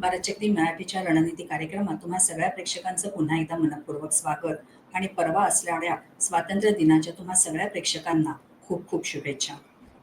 भारतशक्ती मराठीच्या रणनीती कार्यक्रमात तुम्हा सगळ्या प्रेक्षकांचं पुन्हा एकदा मनपूर्वक स्वागत आणि परवा असणाऱ्या स्वातंत्र्य दिनाच्या तुम्हा सगळ्या प्रेक्षकांना खूप खूप शुभेच्छा.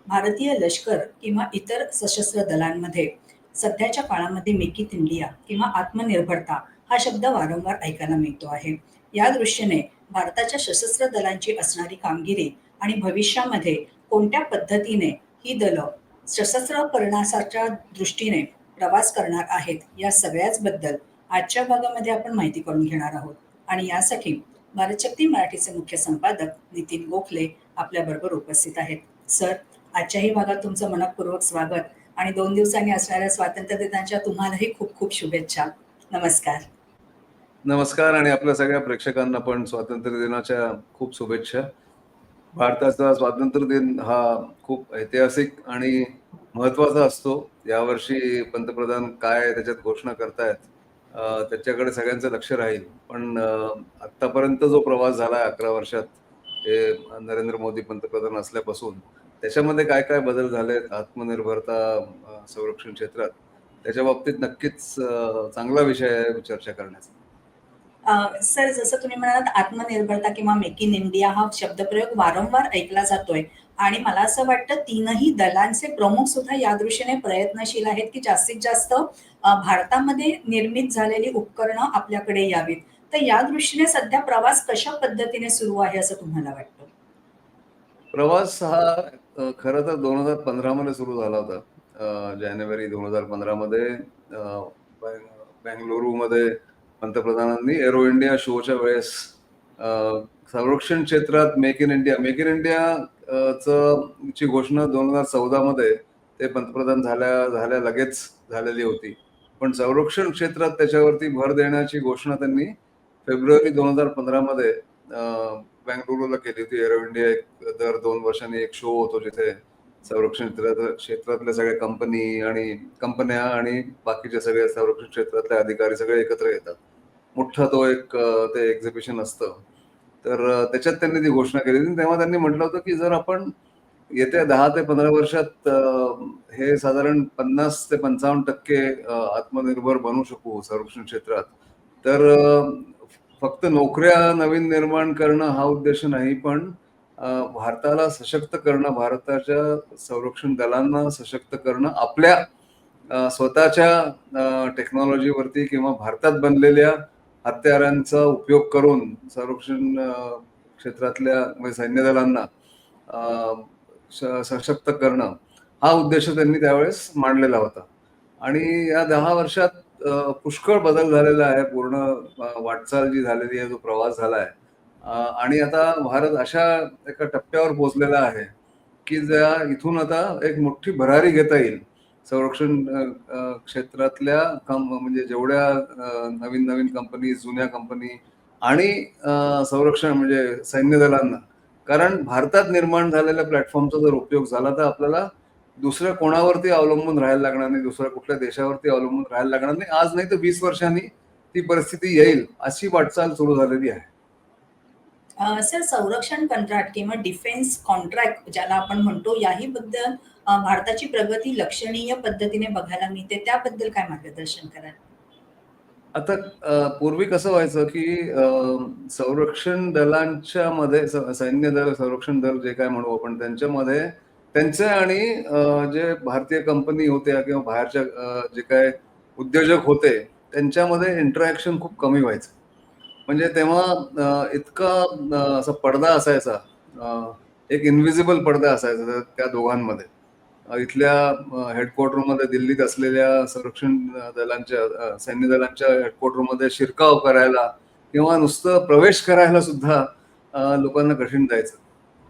भारतीय लष्कर किंवा इतर सशस्त्र दलांमध्ये सध्याच्या काळामध्ये मेक इन इंडिया किंवा आत्मनिर्भरता हा शब्द वारंवार ऐकायला मिळतो आहे. या दृष्टीने भारताच्या सशस्त्र दलांची असणारी कामगिरी आणि भविष्यामध्ये कोणत्या पद्धतीने ही दलं सशस्त्र करण्याच्या दृष्टीने प्रवास करणार आहेत या सगळ्याच बद्दल आजच्या भागामध्ये आपण माहिती करून घेणार आहोत. आणि यासाठी भारतशक्ती मराठीचे मुख्य संपादक नितीन गोखले आपल्याबरोबर उपस्थित आहेत. सर आजच्याही भागात तुमचं मनपूर्वक स्वागत आणि दोन दिवसांनी असणाऱ्या स्वातंत्र्य दिनाच्या तुम्हालाही खूप खूप शुभेच्छा. नमस्कार. नमस्कार आणि आपल्या सगळ्या प्रेक्षकांना पण स्वातंत्र्य दिनाच्या खूप शुभेच्छा. भारताचा स्वातंत्र्य दिन हा खूप ऐतिहासिक आणि महत्त्वाचा असतो. यावर्षी पंतप्रधान काय त्याच्यात घोषणा करतायत त्याच्याकडे सगळ्यांचं लक्ष राहील. पण आत्तापर्यंत आतापर्यंत जो प्रवास झाला आहे अकरा वर्षात हे नरेंद्र मोदी पंतप्रधान असल्यापासून त्याच्यामध्ये काय काय बदल झालेत? आत्मनिर्भरता संरक्षण क्षेत्रात त्याच्या बाबतीत नक्कीच चांगला विषय आहे चर्चा करण्याचा. सर जसं तुम्ही म्हणालात आत्मनिर्भरता किंवा मेक इन इंडिया हा शब्दप्रयोग वारंवार ऐकला जातोय. आणि मला असं वाटतं तीनही दलांचे प्रमुख सुद्धा या दृष्टीने प्रयत्नशील आहेत की जास्तीत जास्त भारतामध्ये निर्मित झालेली उपकरणं आपल्याकडे यावीत. तर या दृष्टीने सध्या प्रवास कशा पद्धतीने सुरू आहे असं तुम्हाला वाटतं? प्रवास हा खर खरं तर दोन हजार पंधरा मध्ये सुरू झाला होता. जानेवारी दोन हजार पंधरा मध्ये पंतप्रधानांनी एरो इंडिया शोच्या वेळेस संरक्षण क्षेत्रात make in India make in India च ची घोषणा दोन हजार चौदा मध्ये ते पंतप्रधान झाल्या झाल्या लगेच झालेली होती. पण संरक्षण क्षेत्रात त्याच्यावरती भर देण्याची घोषणा त्यांनी फेब्रुवारी दोन हजार पंधरा मध्ये केली होती. एरो इंडिया एक दर दोन वर्षांनी एक शो होतो जिथे संरक्षण क्षेत्रातल्या सगळ्या कंपनी आणि कंपन्या आणि बाकीचे सगळे संरक्षण क्षेत्रातले अधिकारी सगळे एकत्र येतात. मोठा तो एक ते एक्झिबिशन असतं. तर त्याच्यात त्यांनी ती घोषणा केली होती. तेव्हा त्यांनी म्हटलं होतं की जर आपण येत्या दहा ते पंधरा वर्षात हे साधारण पन्नास ते पंचावन्न टक्के आत्मनिर्भर बनू शकू संरक्षण क्षेत्रात तर फक्त नोकऱ्या नवीन निर्माण करणं हा उद्देश नाही पण भारताला सशक्त करणं भारताच्या संरक्षण दलांना सशक्त करणं आपल्या स्वतःच्या टेक्नॉलॉजीवरती किंवा भारतात बनलेल्या हत्यारांचा उपयोग करून संरक्षण क्षेत्रातल्या म्हणजे सैन्य दलांना सशक्त करणं हा उद्देश त्यांनी त्यावेळेस मांडलेला होता. आणि या दहा वर्षात पुष्कळ बदल झालेला आहे. पूर्ण वाटचाल जी झालेली आहे जो प्रवास झाला आहे. आणि आता भारत अशा एका टप्प्यावर पोचलेला आहे की ज्या इथून आता एक मोठी भरारी घेता येईल. संरक्षण क्षेत्रातल्या कम म्हणजे जेवढ्या नवीन नवीन कंपनी जुन्या कंपनी आणि संरक्षण म्हणजे सैन्य दलांना. कारण भारतात निर्माण झालेल्या प्लॅटफॉर्मचा जर उपयोग झाला तर आपल्याला दुसऱ्या कोणावरती अवलंबून राहायला लागणार नाही दुसऱ्या कुठल्या देशावरती अवलंबून राहायला लागणार नाही. आज नाही तर वीस वर्षांनी ती परिस्थिती येईल अशी वाटचाल सुरू झालेली आहे. सर संरक्षण कंत्राट किंवा डिफेन्स कॉन्ट्रॅक्ट ज्याला आपण म्हणतो याही बद्दल भारताची प्रगती लक्षणीय पद्धतीने बघायला मिळते. त्याबद्दल काय मार्गदर्शन कराल? आता पूर्वी कसं व्हायचं की संरक्षण दलांच्या मध्ये सैन्य दल संरक्षण दल जे काय म्हणू आपण त्यांच्यामध्ये त्यांचे आणि जे भारतीय कंपनी होत्या किंवा बाहेरच्या जे काय उद्योजक होते त्यांच्यामध्ये इंटरॅक्शन खूप कमी व्हायचं. म्हणजे तेव्हा इतका असा पडदा असायचा एक इनव्हिजिबल पडदा असायचा त्या- दोघांमध्ये. इथल्या हेडक्वार्टरमध्ये दिल्लीत असलेल्या संरक्षण दलांच्या सैन्य दलांच्या हेडक्वार्टरमध्ये शिरकाव करायला किंवा नुसतं प्रवेश करायला सुद्धा लोकांना कठीण जायचं.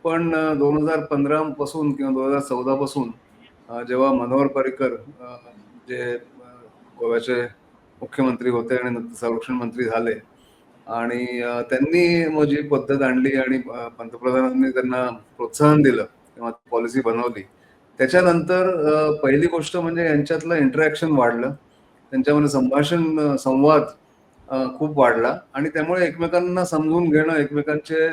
पण दोन हजार पंधरा पासून किंवा दोन हजार चौदा पासून जेव्हा मनोहर पर्रिकर जे गोव्याचे मुख्यमंत्री होते आणि संरक्षण मंत्री झाले आणि त्यांनी मग जी पद्धत आणली आणि पंतप्रधानांनी त्यांना प्रोत्साहन दिलं किंवा पॉलिसी बनवली त्याच्यानंतर पहिली गोष्ट म्हणजे यांच्यातलं इंटरॅक्शन वाढलं. त्यांच्यामध्ये संभाषण संवाद खूप वाढला आणि त्यामुळे एकमेकांना समजून घेणं एकमेकांचे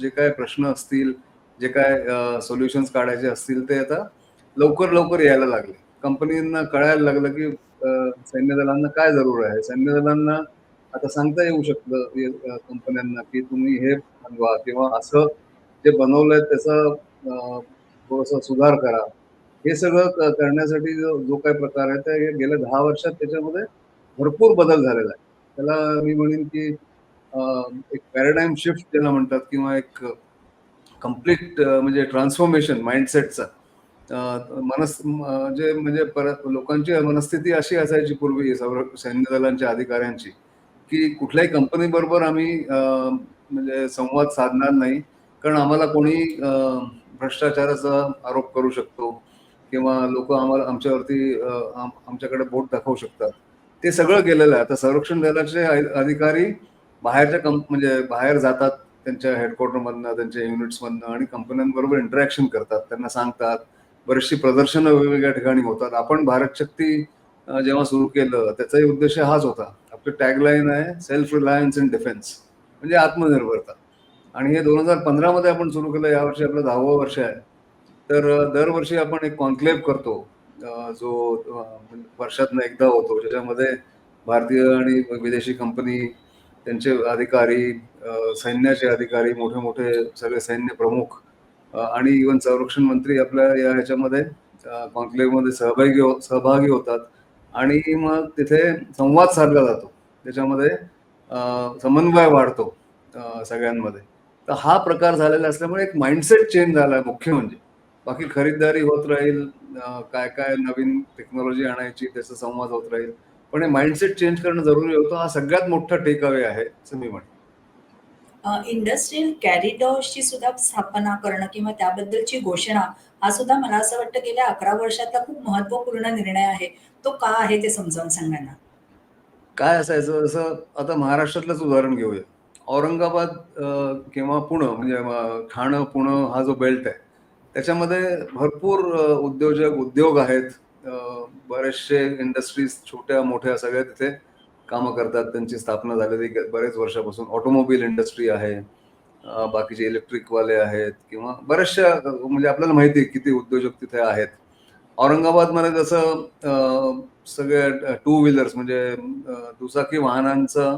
जे काय प्रश्न असतील जे काय सोल्युशन्स काढायचे असतील ते आता लवकर लवकर यायला लागले. कंपनींना कळायला लागलं की सैन्य दलांना काय जरूर आहे? सैन्य दलांना आता सांगता येऊ शकतं कंपन्यांना की तुम्ही हे बनवा किंवा असं जे बनवलंय त्याचा अ, थोडासा सुधार करा. हे सगळं करण्यासाठी जो जो काही प्रकार आहे ते गेल्या दहा वर्षात त्याच्यामध्ये भरपूर बदल झालेला आहे. त्याला मी म्हणेन की एक पॅराडाईम शिफ्ट त्याला म्हणतात किंवा एक कंप्लीट म्हणजे ट्रान्सफॉर्मेशन माइंडसेटचा मनस जे म्हणजे परत लोकांची मनस्थिती अशी असायची पूर्वी सैन्य दलांच्या अधिकाऱ्यांची की कुठल्याही कंपनी बरोबर आम्ही म्हणजे संवाद साधणार नाही. कारण आम्हाला कोणी भ्रष्टाचाराचा आरोप करू शकतो किंवा लोक आम्हाला आमच्यावरती आमच्याकडे बोट दाखवू शकतात. ते सगळं केलेलं आहे. आता संरक्षण दलाचे अधिकारी बाहेरच्या कंप म्हणजे बाहेर जातात त्यांच्या हेडक्वार्टरमधनं त्यांच्या युनिट्समधनं आणि कंपन्यांबरोबर इंटरॅक्शन करतात. त्यांना सांगतात. बरीचशी प्रदर्शनं वेगवेगळ्या ठिकाणी होतात. आपण भारत शक्ती जेव्हा सुरू केलं त्याचाही उद्देश हाच होता. तो टॅगलाईन आहे सेल्फ रिलायन्स इन डिफेन्स म्हणजे आत्मनिर्भरता. आणि हे दोन हजार पंधरामध्ये आपण सुरू केलं यावर्षी आपलं दहावं वर्ष आहे. तर दरवर्षी आपण एक कॉन्क्लेव्ह करतो. जो वर्षातनं एकदा होतो ज्याच्यामध्ये भारतीय आणि विदेशी कंपनी त्यांचे अधिकारी सैन्याचे अधिकारी मोठे मोठे सगळे सैन्य प्रमुख आणि इवन संरक्षण मंत्री आपल्या या ह्याच्यामध्ये कॉन्क्लेव्हमध्ये सहभागी हो- सहभागी होतात. आणि मग तिथे संवाद साधला जातो. त्याच्यामध्ये समन्वय वाढतो सगळ्यांमध्ये. तर हा प्रकार झालेला असल्यामुळे एक माइंडसेट चेंज झाला आहे मुख्य म्हणजे. बाकी खरीदारी होत राहील काय काय नवीन टेक्नॉलॉजी आणायची त्याचा संवाद होत राहील. पण हे माइंडसेट चेंज करणं जरुरी होतं. हा सगळ्यात मोठा टेक अवे आहे असं मी म्हणतो इंडस्ट्रियल कॅरिडॉर्सची सुद्धा स्थापना करणं किंवा त्याबद्दलची घोषणा हा सुद्धा मला असं वाटतं गेल्या अकरा वर्षातला खूप महत्त्वपूर्ण निर्णय आहे. तो का आहे ते समजावून सांगा ना? काय असायचं? जसं आता महाराष्ट्रातलंच उदाहरण घेऊया. औरंगाबाद किंवा पुणं म्हणजे ठाणं पुणं हा जो बेल्ट आहे त्याच्यामध्ये भरपूर उद्योजक उद्योग आहेत. बरेचसे इंडस्ट्रीज छोट्या मोठ्या सगळ्या तिथे कामं करतात. त्यांची स्थापना झालेली बरेच वर्षापासून. ऑटोमोबाईल इंडस्ट्री आहे. बाकीचे इलेक्ट्रिकवाले आहेत किंवा बऱ्याचशा म्हणजे आपल्याला माहिती आहे किती उद्योजक तिथे आहेत. औरंगाबादमध्ये जसं सगळे टू व्हीलर्स म्हणजे दुचाकी वाहनांचं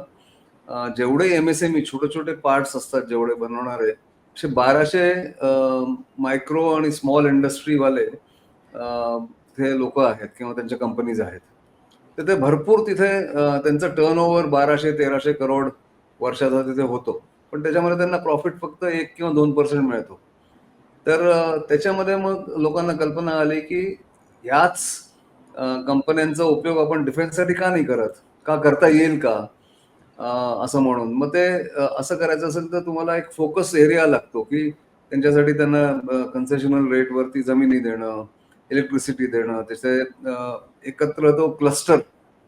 जेवढे एम एस एम ई छोटे छोटे पार्ट्स असतात जेवढे बनवणारे असे बाराशे मायक्रो आणि स्मॉल इंडस्ट्रीवाले ते लोक आहेत किंवा त्यांच्या कंपनीज आहेत. तर ते भरपूर तिथे त्यांचं टर्न ओव्हर बाराशे तेराशे करोड वर्षाचा तिथे होतो. पण त्याच्यामध्ये त्यांना प्रॉफिट फक्त एक किंवा दोन पर्सेंट मिळतो. तर त्याच्यामध्ये मग लोकांना कल्पना आली की ह्याच कंपन्यांचा उपयोग आपण डिफेन्ससाठी का नाही करत? का करता येईल का? असं म्हणून. मग ते असं करायचं असेल तर तुम्हाला एक फोकस एरिया लागतो की त्यांच्यासाठी त्यांना कन्सेशनल रेटवरती जमिनी देणं इलेक्ट्रिसिटी देणं त्याचे एकत्र तो क्लस्टर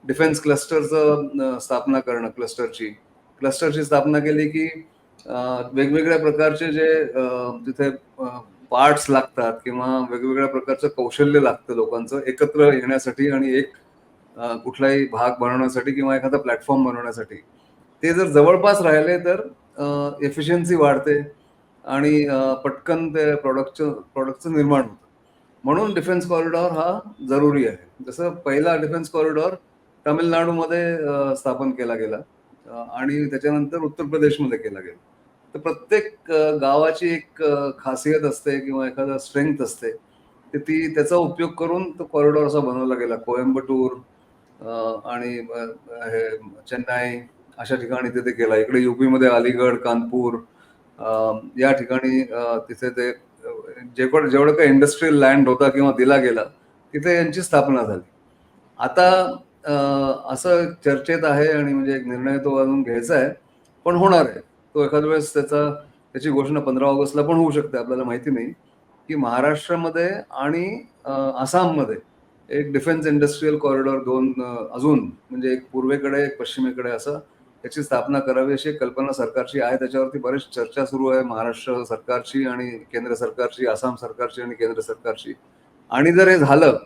डिफेन्स क्लस्टरचं स्थापना करणं क्लस्टरची क्लस्टरची स्थापना केली की वेगवेगळ्या प्रकारचे जे तिथे पार्ट्स लागतात किंवा वेगवेगळ्या प्रकारचं कौशल्य लागतं लोकांचं एकत्र येण्यासाठी आणि एक कुठलाही भाग बनवण्यासाठी किंवा एखादा प्लॅटफॉर्म बनवण्यासाठी. ते जर जवळपास राहिले तर एफिशियन्सी वाढते आणि पटकन ते प्रॉडक्टचं प्रॉडक्टचं निर्माण होतं. म्हणून डिफेन्स कॉरिडॉर हा जरुरी आहे. जसं पहिला डिफेन्स कॉरिडॉर तामिळनाडूमध्ये स्थापन केला गेला आणि त्याच्यानंतर उत्तर प्रदेशमध्ये केला गेला. तर प्रत्येक गावाची एक खासियत असते किंवा एखादा स्ट्रेंथ असते तर ती त्याचा उपयोग करून तो कॉरिडॉर असा बनवला गेला. कोयंबटूर आणि हे चेन्नई अशा ठिकाणी तिथे केला. इकडे युपीमध्ये अलीगड कानपूर या ठिकाणी तिथे ते अ, जेवढं जेवढं काही इंडस्ट्रीयल लँड होता किंवा दिला गेला तिथे यांची स्थापना झाली. आता असं चर्चेत आहे आणि म्हणजे एक निर्णय तो अजून घ्यायचा आहे पण होणार आहे. तो एखाद्या वेळेस त्याचा त्याची घोषणा पंधरा ऑगस्टला पण होऊ शकते आपल्याला माहिती नाही. की महाराष्ट्रामध्ये आणि आसाममध्ये एक डिफेन्स इंडस्ट्रीयल कॉरिडॉर दोन अजून म्हणजे एक पूर्वेकडे एक पश्चिमेकडे असं त्याची स्थापना करावी अशी कल्पना सरकारची आहे. त्याच्यावरती बरेच चर्चा सुरू आहे महाराष्ट्र सरकारची आणि केंद्र सरकारची आसाम सरकारची आणि केंद्र सरकारची. आणि जर हे झालं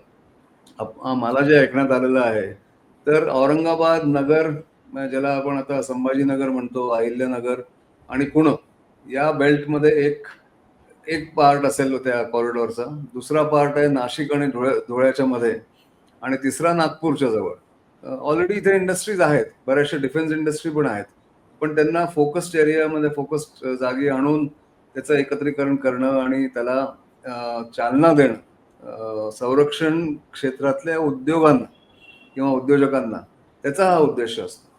मला जे ऐकण्यात आलेलं आहे तर औरंगाबाद नगर ज्याला आपण आता संभाजीनगर म्हणतो अहिल्यानगर आणि पुणे या बेल्टमध्ये एक एक पार्ट असेल त्या कॉरिडॉरचा दुसरा पार्ट आहे नाशिक आणि धुळे धुळ्याच्या मध्ये आणि तिसरा नागपूरच्या जवळ. ऑलरेडी इथे इंडस्ट्रीज आहेत. बऱ्याचशा डिफेन्स इंडस्ट्री पण आहेत. पण त्यांना फोकस्ड एरियामध्ये फोकस्ड जागी आणून त्याचं एकत्रीकरण करणं आणि त्याला चालना देणं संरक्षण क्षेत्रातल्या उद्योगांना किंवा उद्योजकांना त्याचा हा उद्देश असतो.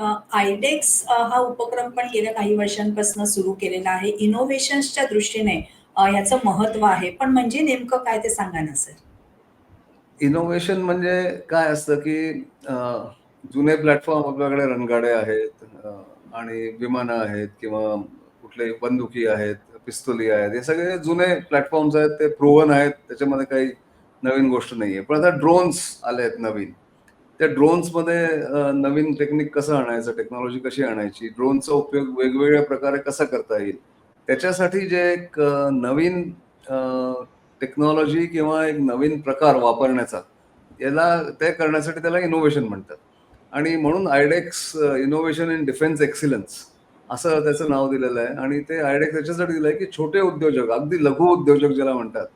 आयडेक्स हा उपक्रम पण गेल्या काही वर्षांपासून सुरू केलेला आहे. इनोव्हेशन्सच्या दृष्टीने याचं महत्त्व आहे. पण म्हणजे नेमकं काय ते सांगा ना सर. इनोव्हेशन म्हणजे काय असतं की जुने प्लॅटफॉर्म आपल्याकडे रणगाडे आहेत आणि विमानं आहेत किंवा कुठले बंदुकी आहेत पिस्तुली आहेत हे सगळे जुने प्लॅटफॉर्म्स आहेत ते प्रोवन आहेत त्याच्यामध्ये काही नवीन गोष्ट नाही आहे पण आता ड्रोन्स आले आहेत नवीन. त्या ड्रोन्समध्ये नवीन टेक्निक कसं आणायचं टेक्नॉलॉजी कशी आणायची ड्रोनचा उपयोग वेगवेगळ्या प्रकारे कसा करता येईल? त्याच्यासाठी जे एक नवीन टेक्नॉलॉजी किंवा एक नवीन प्रकार वापरण्याचा याला ते करण्यासाठी त्याला इनोव्हेशन म्हणतात. आणि म्हणून iDEX innovation in defence excellence असं त्याचं नाव दिलेलं आहे. आणि ते आयडेक्स याच्यासाठी दिलं आहे की छोटे उद्योजक अगदी लघु उद्योजक ज्याला म्हणतात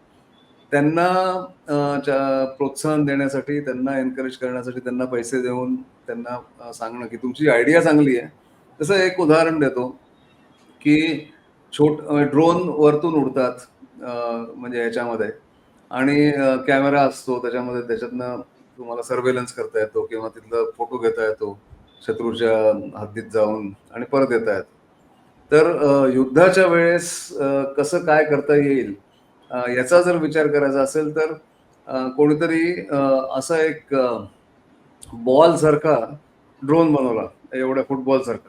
त्यांना च्या- प्रोत्साहन देण्यासाठी त्यांना एनकरेज करण्यासाठी त्यांना पैसे देऊन त्यांना सांगणं की तुमची आयडिया चांगली आहे. तसं एक उदाहरण देतो की छोट ड्रोन वरतून उडतात म्हणजे ह्याच्यामध्ये आणि कॅमेरा असतो त्याच्यामध्ये त्याच्यातनं तुम्हाला सर्वेलन्स करता येतो किंवा तिथलं फोटो घेता येतो शत्रूच्या हद्दीत जाऊन आणि परत येता येतो. तर युद्धाच्या वेळेस कसं काय करता येईल याचा जर विचार करायचा असेल तर कोणीतरी असा एक बॉल सारखा ड्रोन बनवला एवढ्या फुटबॉल सारखा.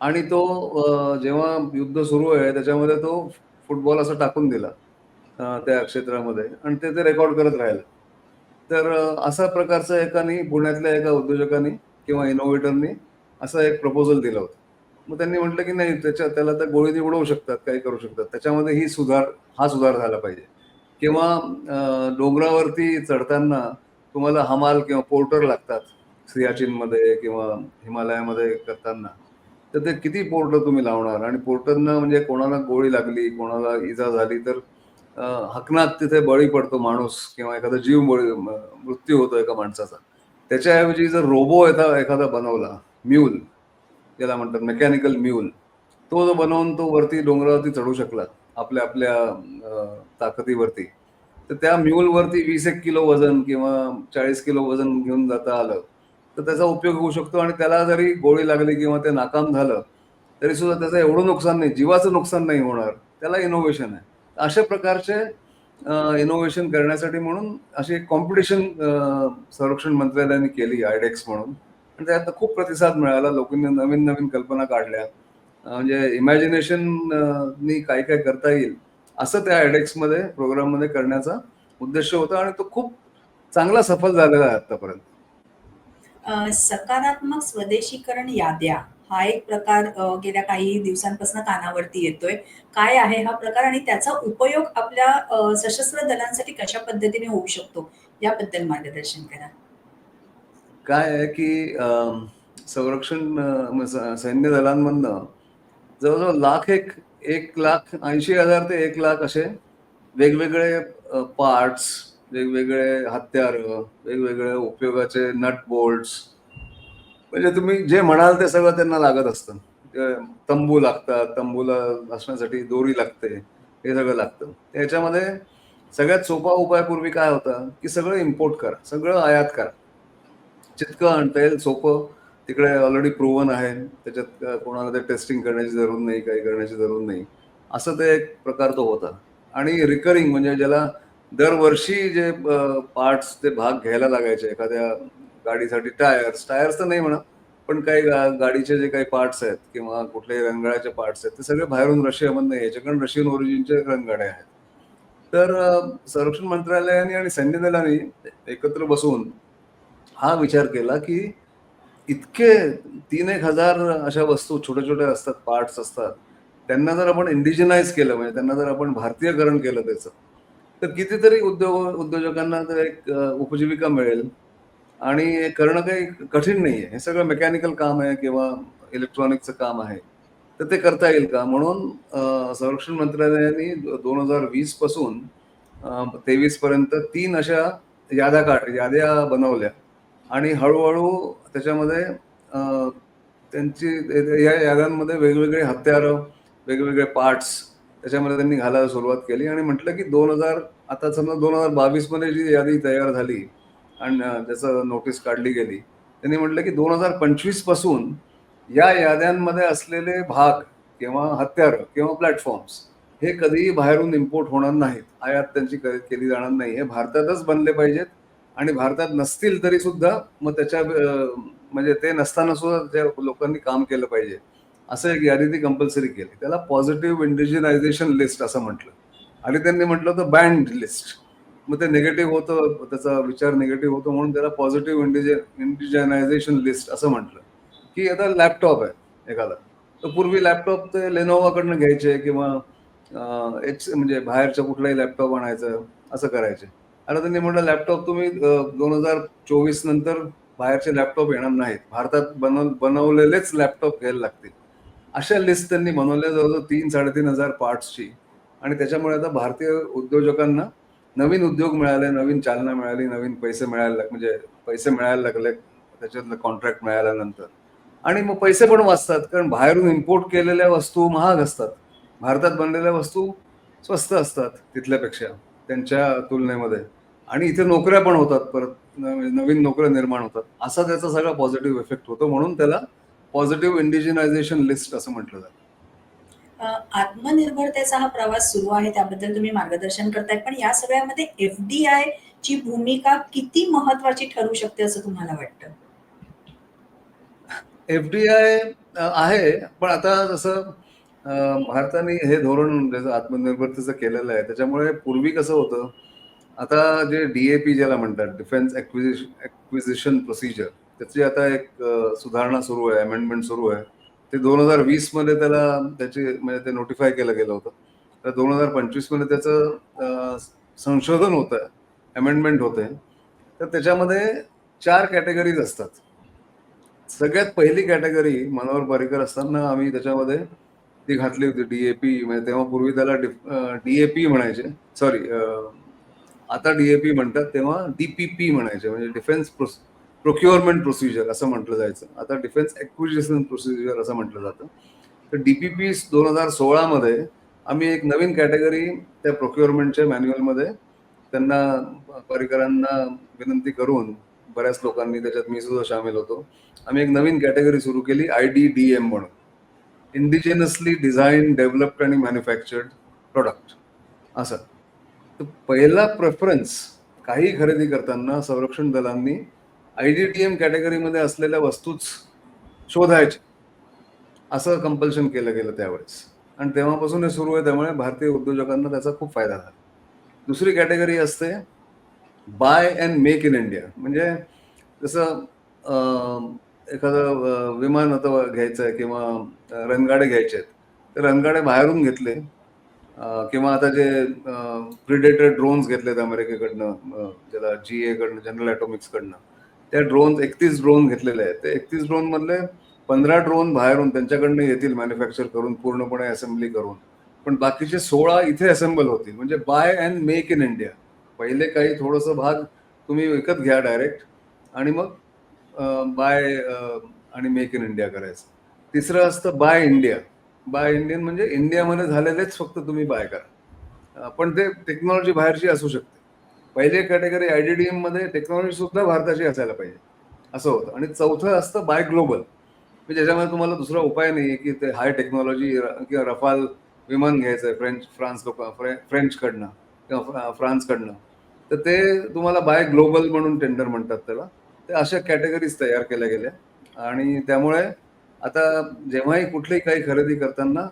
आणि तो जेव्हा युद्ध सुरू आहे त्याच्यामध्ये तो फुटबॉल असा टाकून दिला त्या क्षेत्रामध्ये आणि ते ते रेकॉर्ड करत राहिलं. तर असा प्रकारचं एकानी पुण्यातल्या एका उद्योजकांनी किंवा इनोव्हेटरनी असा एक प्रपोजल दिलं होतं. मग त्यांनी म्हटलं की नाही त्याच्या त्याला तर गोळी उडवू शकतात काही करू शकतात. त्याच्यामध्ये ही सुधार हा सुधार झाला पाहिजे. किंवा डोंगरावरती चढताना तुम्हाला हमाल किंवा पोर्टर लागतात सियाचीनमध्ये किंवा हिमालयामध्ये करताना. तर ते किती पोर्टर तुम्ही लावणार? आणि पोर्टरनं म्हणजे कोणाला गोळी लागली कोणाला इजा झाली तर हकनात तिथे बळी पडतो माणूस किंवा एखादा जीव बळी मृत्यू होतो एका माणसाचा. त्याच्याऐवजी जर रोबो एखादा एखादा बनवला म्यूल ज्याला म्हणतात मेकॅनिकल म्यूल तो जो बनवून तो वरती डोंगरावरती चढू शकला आपल्या आपल्या ताकदीवरती तर त्या म्यूलवरती वीस एक किलो वजन किंवा चाळीस किलो वजन घेऊन जाता आलं तर त्याचा उपयोग होऊ शकतो आणि त्याला जरी गोळी लागली किंवा ते नाकाम झालं तरी सुद्धा त्याचं एवढं नुकसान नाही जीवाचं नुकसान नाही होणार. त्याला इनोव्हेशन आहे. अशा प्रकारचे इनोव्हेशन करण्यासाठी म्हणून अशी एक कॉम्पिटिशन संरक्षण मंत्रालयाने केली आयडेक्स म्हणून. म्हणजे आणि त्यात खूप प्रतिसाद मिळाला लोकांनी नवीन नवीन कल्पना काढल्या. म्हणजे इमॅजिनेशननी काय काय करता येईल असं त्या आयडेक्समध्ये प्रोग्राममध्ये करण्याचा उद्देश होता आणि तो खूप चांगला सफल झालेला आहे आतापर्यंत. सकारात्मक स्वदेशीकरण याद्या हा एक प्रकार गेल्या काही दिवसांपासून कानावरती येतोय. काय आहे हा प्रकार आणि त्याचा उपयोग आपल्या सशस्त्र दलांसाठी कशा पद्धतीने होऊ शकतो याबद्दल मार्गदर्शन करा. काय आहे की संरक्षण सैन्य दलांमधनं जवळजवळ लाख एक एक लाख ऐंशी हजार ते एक लाख असे वेगवेगळे पार्ट्स वेगवेगळे हत्यार वेगवेगळे उपयोगाचे नट बोल्ट्स म्हणजे तुम्ही जे म्हणाल ते सगळं त्यांना लागत असतं. तंबू लागतात तंबूला असण्यासाठी दोरी लागते हे सगळं लागतं. त्याच्यामध्ये सगळ्यात सोपा उपाय पूर्वी काय होता की सगळं इम्पोर्ट करा सगळं आयात करा. जितकं आणता येईल सोपं. तिकडे ऑलरेडी प्रूव्हन आहे. त्याच्यात कोणाला ते टेस्टिंग करण्याची जरूर नाही काही करण्याची जरूर नाही. असं ते एक प्रकार तो होता. आणि रिकरिंग म्हणजे ज्याला दरवर्षी जे पार्ट्स ते भाग घ्यायला लागायचे. एखाद्या गाडीसाठी टायर्स टायर्स तर नाही म्हणा पण काही गा- गाडीचे जे काही पार्ट्स आहेत किंवा कुठलेही रंगाळ्याचे पार्ट्स आहेत ते सगळे बाहेरून रशियामधनं यायचे कारण रशियन ओरिजिनचे रंगाडे आहेत. तर संरक्षण मंत्रालयाने आणि सैन्य दलाने एकत्र बसून हा विचार केला की इतके तीन एक हजार अशा वस्तू छोट्या छोट्या असतात पार्ट्स असतात. त्यांना जर आपण इंडिजिनाइज केलं म्हणजे त्यांना जर आपण भारतीयकरण केलं त्याचं तर कितीतरी उद्योग उद्योजकांना तर एक उपजीविका मिळेल. आणि हे करणं काही कठीण नाही आहे हे सगळं मेकॅनिकल काम आहे किंवा इलेक्ट्रॉनिकचं काम आहे. तर ते करता येईल का? म्हणून संरक्षण मंत्रालयाने दोन हजार वीसपासून तेवीस पर्यंत तीन अशा याद्या काढ याद्या बनवल्या. आणि हळूहळू त्याच्यामध्ये त्यांची या याद्यांमध्ये वेगवेगळे हत्यारं वेगवेगळे पार्ट्स त्याच्यामध्ये त्यांनी घालायला सुरुवात केली आणि म्हटलं की दोन हजार आता समजा दोन हजार बावीसमध्ये जी यादी तयार झाली आणि अं, त्याचं नोटीस काढली गेली त्यांनी म्हटलं की दोन हजार पंचवीसपासून या याद्यांमध्ये असलेले भाग किंवा हत्यारं किंवा प्लॅटफॉर्म्स हे कधीही बाहेरून इम्पोर्ट होणार नाहीत. आयात त्यांची क- केली जाणार नाही. हे भारतातच बनले पाहिजेत. आणि भारतात नसतील तरी सुद्धा मग त्याच्या म्हणजे ते नसताना सुद्धा त्या लोकांनी काम केलं पाहिजे. असं एक यादी ती कंपल्सरी केली त्याला पॉझिटिव्ह इंडिजिनायझेशन लिस्ट असं म्हटलं. आणि त्यांनी म्हटलं होतं बँड लिस्ट मग ते निगेटिव्ह होतं त्याचा विचार निगेटिव्ह होतो म्हणून त्याला पॉझिटिव्ह इंडिजे इंडिजनायझेशन लिस्ट असं म्हटलं. की आता लॅपटॉप आहे एखादा. तर पूर्वी लॅपटॉप ते लेनोवाकडनं घ्यायचे किंवा एच म्हणजे बाहेरच्या कुठलाही लॅपटॉप आणायचं असं करायचे. आता त्यांनी म्हटलं लॅपटॉप तुम्ही दोन हजार चोवीस नंतर बाहेरचे लॅपटॉप येणार नाहीत. भारतात बनव बनवलेलेच लॅपटॉप घ्यायला लागतील. अशा लिस्ट त्यांनी बनवल्या जवळजवळ तीन साडेतीन हजार पार्ट्सची आणि त्याच्यामुळे आता भारतीय उद्योजकांना नवीन उद्योग मिळाले नवीन चालना मिळाली नवीन पैसे मिळायला लाग- म्हणजे पैसे मिळायला लागले त्याच्यातलं कॉन्ट्रॅक्ट मिळाल्यानंतर. आणि मग पैसे पण वाचतात कारण बाहेरून इम्पोर्ट केलेल्या वस्तू महाग असतात. भारतात बनलेल्या वस्तू स्वस्त असतात तिथल्यापेक्षा. त्यांच्या तुलनेमध्ये. आणि इथे नोकऱ्या पण होतात परत नवीन नवीन नोकऱ्या निर्माण होतात. असा त्याचा सगळा पॉझिटिव्ह इफेक्ट होतो. म्हणून त्याला पॉझिटिव्ह इंडिजिनायझेशन लिस्ट असं म्हटलं जातं. आत्मनिर्भरतेचा हा प्रवास सुरू आहे त्याबद्दल तुम्ही मार्गदर्शन करताय पण या सगळ्यामध्ये एफ डी आय ची भूमिका किती महत्वाची ठरू शकते असं तुम्हाला वाटतं? एफ डी आय आहे पण आता जसं भारताने हे धोरण जसं आत्मनिर्भरतेचं केलेलं आहे. त्याच्यामुळे पूर्वी कसं होतं आता जे डी ए पी ज्याला म्हणतात डिफेन्स ॲक्विजिशन प्रोसिजर त्याची आता एक सुधारणा सुरू आहे अमेंडमेंट सुरू आहे. ते दोन हजार वीसमध्ये त्याला त्याची म्हणजे ते नोटिफाय केलं गेलं होतं. तर दोन हजार पंचवीसमध्ये त्याचं संशोधन होतं अमेंडमेंट होते तर त्याच्यामध्ये चार कॅटेगरीज असतात. सगळ्यात पहिली कॅटेगरी मनोहर पर्रिकर असताना आम्ही त्याच्यामध्ये ती घातली होती डीएपी म्हणजे तेव्हा पूर्वी त्याला डीएपी म्हणायचे. सॉरी आता डीएपी म्हणतात तेव्हा डीपीपी म्हणायचे म्हणजे डिफेन्स प्रोक्युअरमेंट प्रोसिजर असं म्हटलं जायचं. आता डिफेन्स एक्विजिशन प्रोसिजर असं म्हटलं जातं. तर डीपीपी दोन हजार सोळामध्ये आम्ही एक नवीन कॅटेगरी त्या प्रोक्युअरमेंटच्या मॅन्युअलमध्ये त्यांना पर्रिकरांना विनंती करून बऱ्याच लोकांनी त्याच्यात मी सुद्धा सामील होतो. आम्ही एक नवीन कॅटेगरी सुरू केली आय डी डी एम म्हणून. इंडिजिनसली डिझाईन डेव्हलप्ड आणि मॅन्युफॅक्चर्ड प्रोडक्ट असं तर पहिला प्रेफरन्स काही खरेदी करताना संरक्षण दलांनी आय डी टी एम कॅटेगरीमध्ये असलेल्या वस्तूच शोधायच्या असं कंपल्शन केलं गेलं त्यावेळेस. आणि तेव्हापासून हे सुरू आहे त्यामुळे भारतीय उद्योजकांना त्याचा खूप फायदा झाला. दुसरी कॅटेगरी असते buy and make in India म्हणजे जसं एखादं विमान आता घ्यायचं आहे किंवा रणगाडे घ्यायचे आहेत ते रणगाडे बाहेरून घेतले. किंवा आता जे प्रिडेटर ड्रोन्स घेतलेत अमेरिकेकडनं ज्याला जी एकडनं जनरल ॲटॉमिक्सकडनं त्या ड्रोन एकतीस ड्रोन घेतलेले आहेत. ते एकतीस ड्रोन मधले पंधरा ड्रोन बाहेरून त्यांच्याकडनं येतील मॅन्युफॅक्चर करून पूर्णपणे असेंब्ली करून. पण बाकीचे सोळा इथे असेंबल होतील. म्हणजे buy and make in India पहिले काही थोडंसं भाग तुम्ही विकत घ्या डायरेक्ट आणि मग बाय आणि मेक इन इंडिया करायचं. तिसरं असतं बाय इंडिया. बाय इंडियन म्हणजे इंडियामध्ये झालेलेच फक्त तुम्ही बाय करा. पण ते टेक्नॉलॉजी बाहेरची असू शकते. पहिले कॅटेगरी आय डी डी एममध्ये टेक्नॉलॉजी सुद्धा भारताची असायला पाहिजे. असं होतं. आणि चौथं असतं बाय ग्लोबल. म्हणजे ज्याच्यामध्ये तुम्हाला दुसरा उपाय नाही आहे की ते हाय टेक्नॉलॉजी किंवा रफाल विमान घ्यायचं आहे फ्रेंच फ्रान्स लोक फ्रेंचकडनं किंवा फ्रान्सकडनं. तर ते तुम्हाला बाय ग्लोबल म्हणून टेंडर म्हणतात त्याला. अशा कॅटेगरीज तयार केल्या गेल्या. आणि त्यामुळे आता जेव्हाही कुठलीही काही खरेदी करताना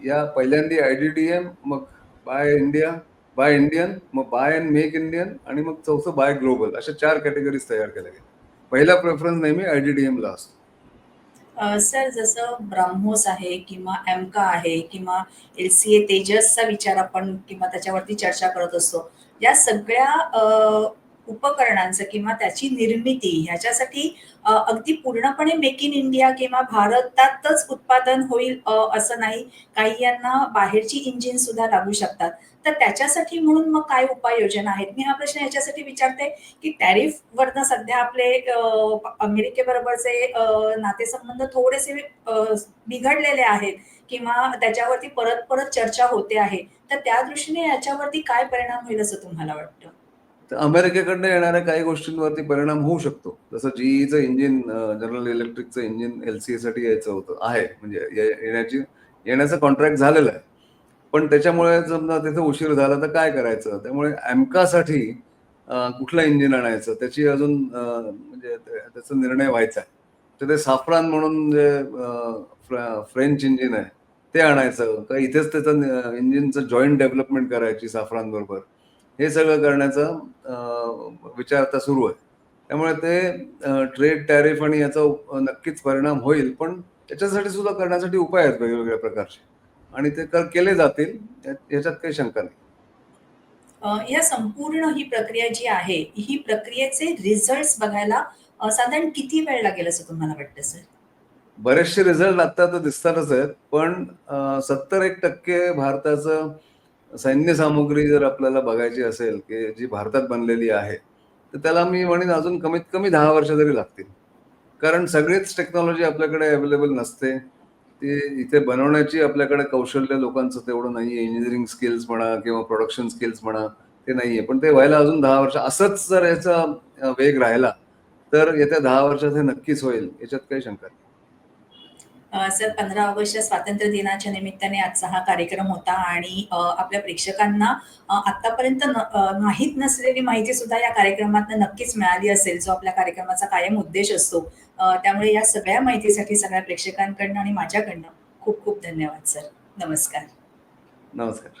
या पहिल्यांदी आय डी डी एम मग बाय इंडिया बाय इंडियन मग बाय अँड मेक इंडियन आणि मग चौथं बाय ग्लोबल अशा चार कॅटेगरीज तयार केल्या गेल्या. पहिला प्रेफरन्स नेहमी आय डी डी एमला असतो. सर जसं ब्राह्मोस आहे किंवा एमका आहे किंवा एल सी ए तेजसचा विचार आपण किंवा त्याच्यावरती चर्चा करत असतो. या सगळ्या उपकरणांचं किंवा त्याची निर्मिती ह्याच्यासाठी अगदी पूर्णपणे मेक इन इंडिया किंवा भारतातच उत्पादन होईल असं नाही. काही यांना बाहेरची इंजिन सुद्धा लागू शकतात. तर त्याच्यासाठी म्हणून मग काय उपाययोजना आहेत? मी हा प्रश्न याच्यासाठी विचारते की टॅरिफ वरनं सध्या आपले अमेरिकेबरोबरचे नातेसंबंध थोडेसे बिघडलेले आहेत किंवा त्याच्यावरती परत परत चर्चा होते आहे. तर त्या दृष्टीने याच्यावरती काय परिणाम होईल असं तुम्हाला वाटतं? तर अमेरिकेकडनं येणाऱ्या काही गोष्टींवरती परिणाम होऊ शकतो. जसं जीईचं इंजिन जनरल इलेक्ट्रिकचं इंजिन एल सी साठी यायचं होतं आहे. म्हणजे ये- येण्याची येण्याचं कॉन्ट्रॅक्ट झालेलं आहे. पण त्याच्यामुळे समजा तिथे उशीर झाला तर काय करायचं? त्यामुळे ॲमकासाठी कुठलं इंजिन आणायचं? त्याची अजून म्हणजे त्याचा निर्णय व्हायचा आहे. तर ते साफरान म्हणून जे फ्र- फ्रेंच इंजिन आहे ते आणायचं. का इथेच त्याचं इंजिनचं जॉईंट डेव्हलपमेंट करायची साफरान बरोबर. हे सगळं करण्याचा विचार आता सुरू आहे. त्यामुळे ते ट्रेड टॅरिफ आणि याचा नक्कीच परिणाम होईल पण त्याच्यासाठी सुद्धा करण्यासाठी उपाय आहेत वेगवेगळ्या प्रकारचे. आणि ते कर केले जातील या- याच्यात काही शंका नाही. या संपूर्ण ही प्रक्रिया जी आहे ही प्रक्रियेचे रिझल्ट बघायला साधारण किती वेळ लागेल असं तुम्हाला वाटतं सर? बरेचसे रिझल्ट आता तर दिसतातच आहेत पण सत्तर एक टक्के भारताचं सैन्य सामुग्री जर आपल्याला बघायची असेल की जी भारतात बनलेली आहे तर त्याला मी म्हणेन अजून कमीत कमी दहा वर्ष तरी लागतील. कारण सगळीच टेक्नॉलॉजी आपल्याकडे अवेलेबल नसते. ती इथे बनवण्याची आपल्याकडे कौशल्य लोकांचं तेवढं नाही आहे इंजिनिअरिंग स्किल्स म्हणा किंवा प्रोडक्शन स्किल्स म्हणा ते नाही आहे पण ते व्हायला अजून दहा वर्ष असंच जर याचा वेग राहिला तर येत्या दहा वर्षात हे नक्कीच होईल. याच्यात काही शंका नाही. सर पंधरा ऑगस्टच्या स्वातंत्र्य दिनाच्या निमित्ताने आजचा हा कार्यक्रम होता आणि आपल्या प्रेक्षकांना आतापर्यंत माहीत नसलेली माहिती सुद्धा या कार्यक्रमात नक्कीच मिळाली असेल जो आपल्या कार्यक्रमाचा कायम उद्देश असतो. त्यामुळे या सगळ्या माहितीसाठी सगळ्या प्रेक्षकांकडनं आणि माझ्याकडनं खूप खूप धन्यवाद सर. नमस्कार. नमस्कार.